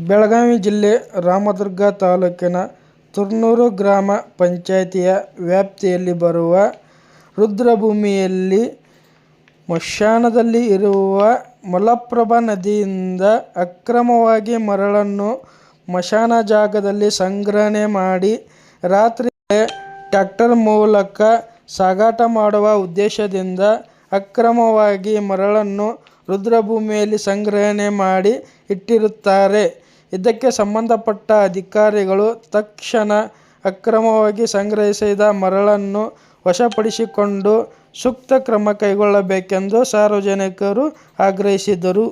ಬೆಳಗಾವಿ ಜಿಲ್ಲೆ ರಾಮದುರ್ಗ ತಾಲೂಕಿನ ತುರ್ನೂರು ಗ್ರಾಮ ಪಂಚಾಯಿತಿಯ ವ್ಯಾಪ್ತಿಯಲ್ಲಿ ಬರುವ ರುದ್ರಭೂಮಿಯಲ್ಲಿ ಮಶಾನದಲ್ಲಿ ಇರುವ ಮಲಪ್ರಭಾ ನದಿಯಿಂದ ಅಕ್ರಮವಾಗಿ ಮರಳನ್ನು ಮಶಾನ ಜಾಗದಲ್ಲಿ ಸಂಗ್ರಹಣೆ ಮಾಡಿ ರಾತ್ರಿ ಟ್ಯಾಕ್ಟರ್ ಮೂಲಕ ಸಾಗಾಟ ಮಾಡುವ ಉದ್ದೇಶದಿಂದ ಅಕ್ರಮವಾಗಿ ಮರಳನ್ನು ರುದ್ರಭೂಮಿಯಲ್ಲಿ ಸಂಗ್ರಹಣೆ ಮಾಡಿ ಇಟ್ಟಿರುತ್ತಾರೆ. ಇದಕ್ಕೆ ಸಂಬಂಧಪಟ್ಟ ಅಧಿಕಾರಿಗಳು ತಕ್ಷಣ ಅಕ್ರಮವಾಗಿ ಸಂಗ್ರಹಿಸಿದ ಮರಳನ್ನು ವಶಪಡಿಸಿಕೊಂಡು ಸೂಕ್ತ ಕ್ರಮ ಕೈಗೊಳ್ಳಬೇಕೆಂದು ಸಾರ್ವಜನಿಕರು ಆಗ್ರಹಿಸಿದರು.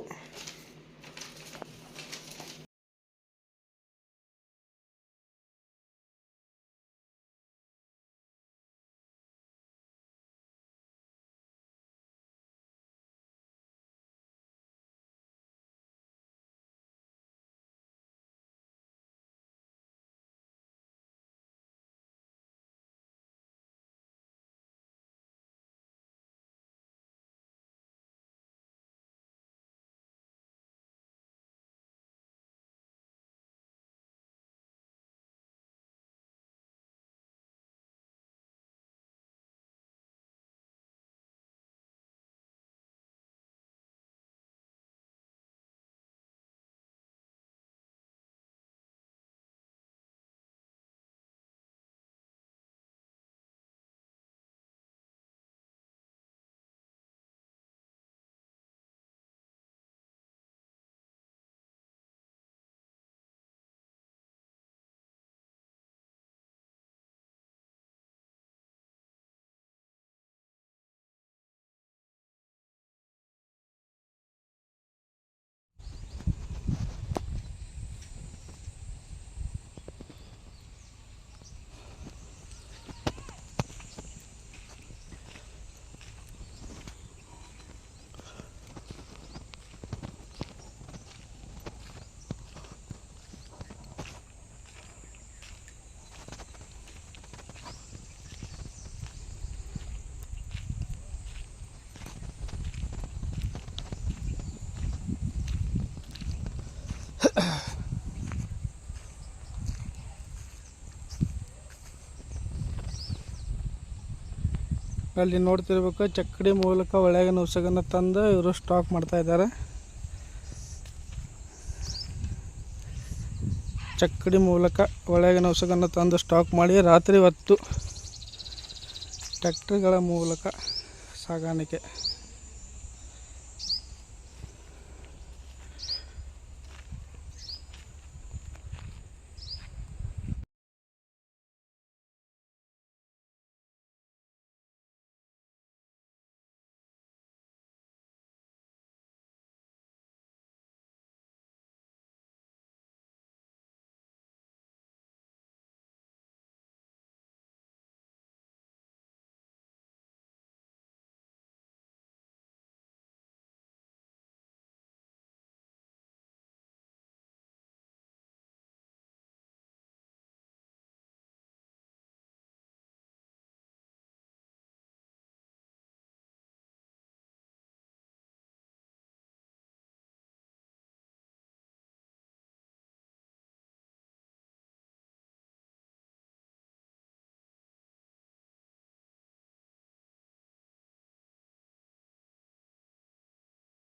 ಅಲ್ಲಿ ನೋಡ್ತಿರ್ಬೇಕು, ಚಕ್ಕಡಿ ಮೂಲಕ ಒಳಗೆ ಉಸುಗನ್ನು ತಂದು ಇವರು ಸ್ಟಾಕ್ ಮಾಡ್ತಾ ಇದ್ದಾರೆ. ಚಕ್ಕಡಿ ಮೂಲಕ ಒಳಗೆ ಉಸುಗನ್ನು ತಂದು ಸ್ಟಾಕ್ ಮಾಡಿ ರಾತ್ರಿ ಹೊತ್ತು ಟ್ಯಾಕ್ಟ್ರಿಗಳ ಮೂಲಕ ಸಾಗಾಣಿಕೆ.